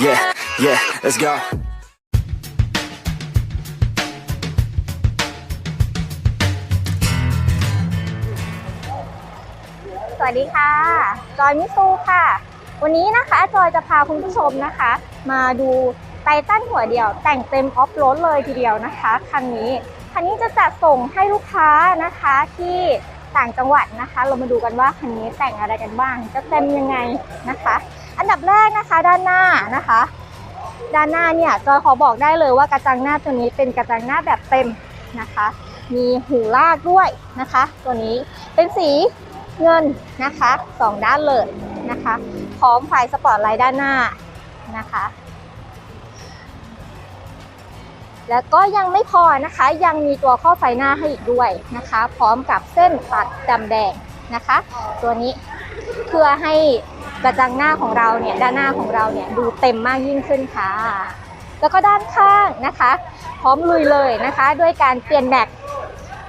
Yeah, yeah, let's go. สวัสดีค่ะ จอยมิซูค่ะ วันนี้นะคะจอยจะพาคุณผู้ชมนะคะ มาดูไททันหัวเดียว แต่งเต็มออฟโรดเลยทีเดียวนะคะคันนี้คันนี้จะจัดส่งให้ลูกค้านะคะที่ต่างจังหวัดนะคะ เรามาดูกันว่าคันนี้แต่งอะไรกันบ้าง จะเต็มยังไงนะคะ อันดับแรกนะคะด้านหน้านะคะ ด้านหน้าเนี่ยจอยขอบอกได้เลยว่ากระจังหน้าตัวนี้เป็นกระจังหน้าแบบเต็มนะคะ มีหูลากด้วยนะคะ ตัวนี้เป็นสีเงินนะคะสองด้านเลยนะคะพร้อมไฟสปอร์ตไลท์ด้านหน้านะคะแล้วก็ยังไม่พอนะคะยังมีตัวข้อไฟหน้าให้อีกด้วยนะคะ พร้อมกับเส้นตัดดำแดงนะคะ ตัวนี้เพื่อให้ กระจังหน้าของเราเนี่ยด้านหน้าของเราเนี่ยดูเต็มมากยิ่งขึ้นค่ะ แล้วก็ด้านข้างนะคะ พร้อมลุยเลยนะคะ ด้วยการเปลี่ยนแม็ก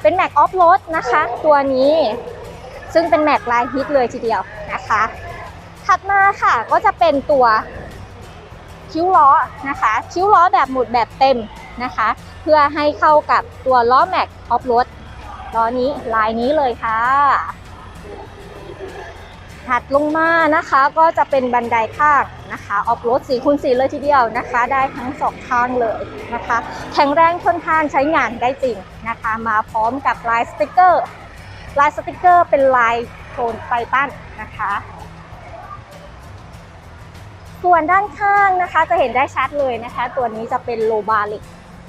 เป็นแม็กออฟโรดนะคะ ตัวนี้ซึ่งเป็นแม็กลายฮิตเลยทีเดียวนะคะ ถัดมาค่ะก็จะเป็นตัวคิ้วล้อนะคะ คิ้วล้อแบบหมุดแบบเต็มนะคะ เพื่อให้เข้ากับตัวล้อแม็กออฟโรดล้อนี้ลายนี้เลยค่ะ ถัดลงมานะคะก็จะเป็นบันไดข้างนะคะออฟโรดสีคูณสีเลยทีเดียวนะคะ ได้ทั้งสองข้างเลยนะคะ แข็งแรงทนทานใช้งานได้จริงนะคะ มาพร้อมกับลายสติกเกอร์ลายสติกเกอร์เป็นลายโทนไฟตั้นนะคะ ส่วนด้านข้างนะคะจะเห็นได้ชัดเลยนะคะ ตัวนี้จะเป็นโลบาเหล็ก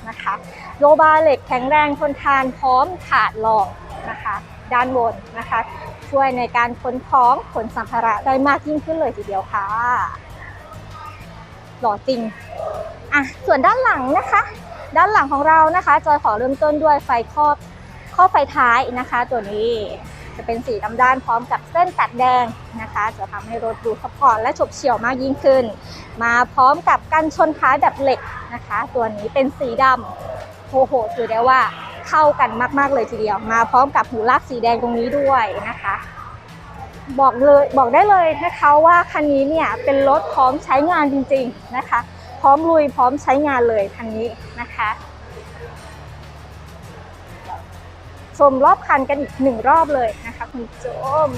นะคะ โลบาเหล็กแข็งแรงทนทานพร้อมขาดรองนะคะ ด้านบนนะคะ ช่วยในการขนของขนสัมภาระได้มากยิ่งขึ้นเลยทีเดียวค่ะหล่อจริงอะส่วนด้านหลังนะคะ ด้านหลังของเรานะคะจอยขอเริ่มต้นด้วยไฟครอบข้อไฟท้ายนะคะ ตัวนี้จะเป็นสีดำด้านพร้อมกับเส้นตัดแดงนะคะ จะทำให้รถดูสปอร์ตและฉบเฉี่ยวมากยิ่งขึ้น มาพร้อมกับกันชนท้ายแบบเหล็กนะคะ ตัวนี้เป็นสีดำโอ้โหถือได้ว่า เข้ากันมาก ๆ เลยทีเดียว มาพร้อมกับหูลากสีแดงตรงนี้ด้วยนะคะ บอกเลยบอกได้เลยนะคะว่าคันนี้เนี่ยเป็นรถพร้อมใช้งานจริง ๆนะคะ พร้อมลุยพร้อมใช้งานเลยคันนี้นะคะชมรอบคันกันอีกหนึ่งรอบเลยนะคะ คุณผู้ชม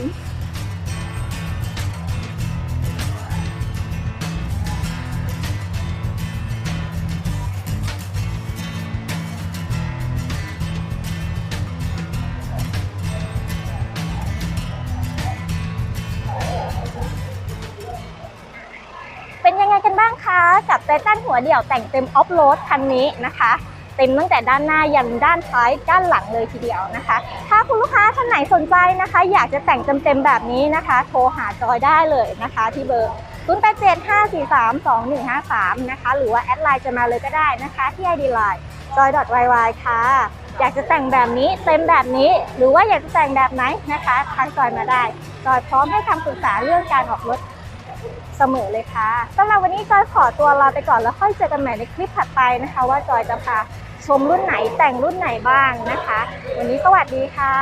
ไททันหัวเดี่ยวแต่งเต็มออฟโรดคันนี้นะคะ เต็มตั้งแต่ด้านหน้ายันด้านท้ายด้านหลังเลยทีเดียวนะคะ ถ้าคุณลูกค้าท่านไหนสนใจนะคะ อยากจะแต่งเต็มๆแบบนี้นะคะ โทรหาจอยได้เลยนะคะ ที่เบอร์0 8 7 5 4 3 2 1 5 3 นะคะ หรือว่าแอดไลน์จะมาเลยก็ได้นะคะ ที่ ID Line joy.yy ค่ะ อยากจะแต่งแบบนี้เต็มแบบนี้ หรือว่าอยากจะแต่งแบบไหนนะคะทักจอยมาได้ จอยพร้อมให้คำปรึกษาเรื่องการออกรถ เสมอเลยค่ะสำหรับวันนี้จอยขอตัวลาไปก่อนแล้วค่อยเจอกันใหม่ในคลิปถัดไปนะคะ ว่าจอยจะพาชมรุ่นไหนแต่งรุ่นไหนบ้างนะคะ วันนี้สวัสดีค่ะ